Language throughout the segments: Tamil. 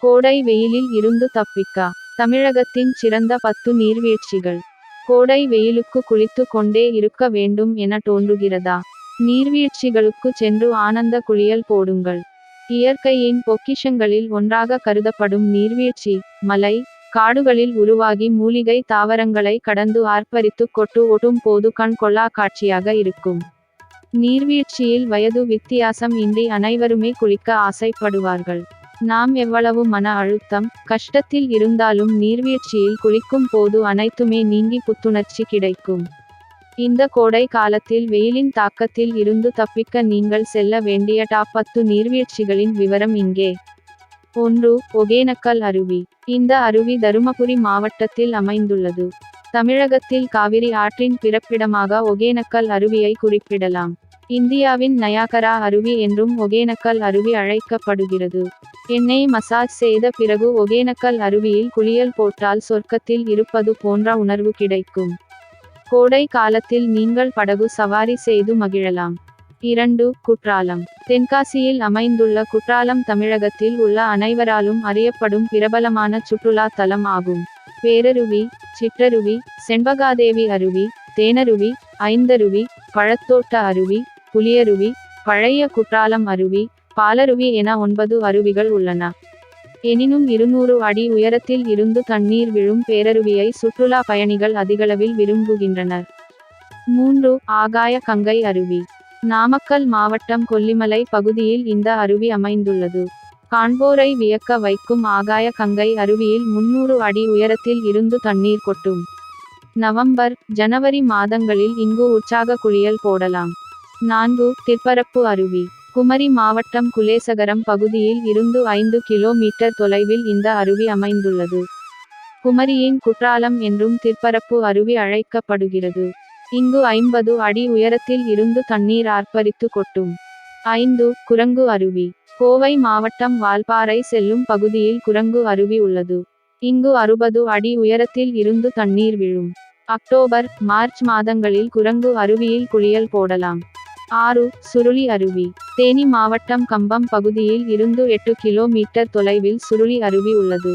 கோடை வெயிலில் இருந்து தப்பிக்க. தமிழகத்தின் சிறந்த பத்து நீர்வீழ்ச்சிகள். கோடை வெயிலுக்கு குளித்து கொண்டே இருக்க வேண்டும் என தோன்றுகிறதா? நீர்வீழ்ச்சிகளுக்கு சென்று ஆனந்த குளியல் போடுங்கள். இயற்கையின் பொக்கிஷங்களில் ஒன்றாக கருதப்படும் நீர்வீழ்ச்சி மலை காடுகளில் உருவாகி மூலிகை தாவரங்களை கடந்து ஆர்ப்பரித்து கொட்டு ஒட்டும் போது கண் கொள்ளா காட்சியாக இருக்கும். நீர்வீழ்ச்சியில் வயது வித்தியாசம் இன்றி அனைவருமே குளிக்க ஆசைப்படுவார்கள். நாம் எவ்வளவு மன அழுத்தம் கஷ்டத்தில் இருந்தாலும் நீர்வீழ்ச்சியில் குளிக்கும் போது அனைத்துமே நீங்கி புத்துணர்ச்சி கிடைக்கும். இந்த கோடை காலத்தில் வெயிலின் தாக்கத்தில் இருந்து தப்பிக்க நீங்கள் செல்ல வேண்டிய டாப் பத்து நீர்வீழ்ச்சிகளின் விவரம் இங்கே. ஒன்று ஒகேனக்கல் அருவி. இந்த அருவி தருமபுரி மாவட்டத்தில் அமைந்துள்ளது. தமிழகத்தில் காவிரி ஆற்றின் பிறப்பிடமாக ஒகேனக்கல் அருவியை குறிப்பிடலாம். இந்தியாவின் நயாகரா அருவி என்றும் ஒகேனக்கல் அருவி அழைக்கப்படுகிறது. எண்ணெய் மசாஜ் செய்த பிறகு ஒகேனக்கல் அருவியில் குளியல் போட்டால் சொர்க்கத்தில் இருப்பது போன்ற உணர்வு கிடைக்கும். கோடை காலத்தில் நீங்கள் படகு சவாரி செய்து மகிழலாம். இரண்டு குற்றாலம். தென்காசியில் அமைந்துள்ள குற்றாலம் தமிழகத்தில் உள்ள அனைவராலும் அறியப்படும் பிரபலமான சுற்றுலா தலம் ஆகும். பேரருவி சிற்றருவி செண்பகாதேவி அருவி தேனருவி ஐந்தருவி பழத்தோட்ட அருவி புலியருவி பழைய குற்றாலம் அருவி பாலருவி என ஒன்பது அருவிகள் உள்ளன. எனினும் இருநூறு அடி உயரத்தில் இருந்து தண்ணீர் விழும் பேரருவியை சுற்றுலா பயணிகள் அதிகளவில் விரும்புகின்றனர். மூன்று ஆகாய கங்கை அருவி. நாமக்கல் மாவட்டம் கொல்லிமலை பகுதியில் இந்த அருவி அமைந்துள்ளது. காண்போரை வியக்க வைக்கும் ஆகாய கங்கை அருவியில் முன்னூறு அடி உயரத்தில் இருந்து தண்ணீர் கொட்டும். நவம்பர் ஜனவரி மாதங்களில் இங்கு உற்சாக குளியல் போடலாம். நான்கு திற்பரப்பு அருவி. குமரி மாவட்டம் குலேசகரம் பகுதியில் இருந்து ஐந்து கிலோமீட்டர் தொலைவில் இந்த அருவி அமைந்துள்ளது. குமரியின் குற்றாலம் என்றும் திற்பரப்பு அருவி அழைக்கப்படுகிறது. இங்கு ஐம்பது அடி உயரத்தில் இருந்து தண்ணீர் ஆர்ப்பரித்து கொட்டும். ஐந்து குரங்கு அருவி. கோவை மாவட்டம் வால்பாறை செல்லும் பகுதியில் குரங்கு அருவி உள்ளது. இங்கு அறுபது அடி உயரத்தில் இருந்து தண்ணீர் விழும். அக்டோபர் மார்ச் மாதங்களில் குரங்கு அருவியில் குளியல் போடலாம். ஆறு சுருளி அருவி. தேனி மாவட்டம் கம்பம் பகுதியில் இருந்து எட்டு கிலோமீட்டர் தொலைவில் சுருளி அருவி உள்ளது.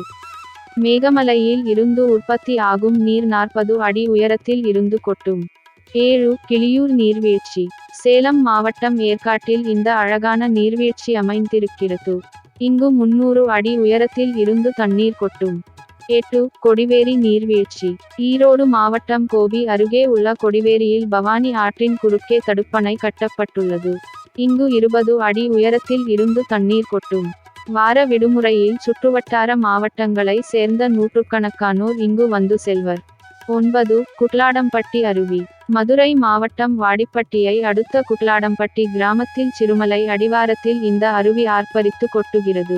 மேகமலையில் இருந்து உற்பத்தி ஆகும் நீர் நாற்பது அடி உயரத்தில் இருந்து கொட்டும். ஏழு கிளியூர் நீர்வீழ்ச்சி. சேலம் மாவட்டம் ஏற்காட்டில் இந்த அழகான நீர்வீழ்ச்சி அமைந்திருக்கிறது. இங்கு முன்னூறு அடி உயரத்தில் இருந்து தண்ணீர் கொட்டும். எட்டு கொடிவேரி நீர்வீழ்ச்சி. ஈரோடு மாவட்டம் கோபி அருகே உள்ள கொடிவேரியில் பவானி ஆற்றின் குறுக்கே தடுப்பணை கட்டப்பட்டுள்ளது. இங்கு இருபது அடி உயரத்தில் இருந்து தண்ணீர் கொட்டும். வார விடுமுறையில் சுற்றுவட்டார மாவட்டங்களை சேர்ந்த நூற்றுக்கணக்கானோர் இங்கு வந்து செல்வர். ஒன்பது குட்லாடம்பட்டி அருவி. மதுரை மாவட்டம் வாடிப்பட்டியை அடுத்த குட்லாடம்பட்டி கிராமத்தில் சிறுமலை அடிவாரத்தில் இந்த அருவி ஆர்ப்பரித்து கொட்டுகிறது.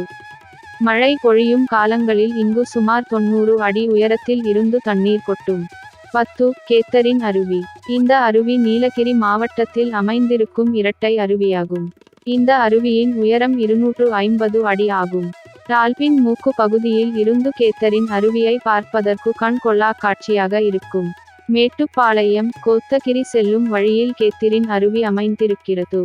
மழை பொழியும் காலங்களில் இங்கு சுமார் தொண்ணூறு அடி உயரத்தில் இருந்து தண்ணீர் கொட்டும். பத்து கேத்தரின் அருவி. இந்த அருவி நீலகிரி மாவட்டத்தில் அமைந்திருக்கும் இரட்டை அருவியாகும். இந்த அருவியின் உயரம் இருநூற்று ஐம்பது அடி ஆகும். டால்பின் மூக்கு பகுதியில் இருந்து கேத்தரின் அருவியை பார்ப்பதற்கு கண் கொள்ளா காட்சியாக இருக்கும். மேட்டுப்பாளையம் கோத்தகிரி செல்லும் வழியில் கேத்திரின் அருவி அமைந்திருக்கிறது.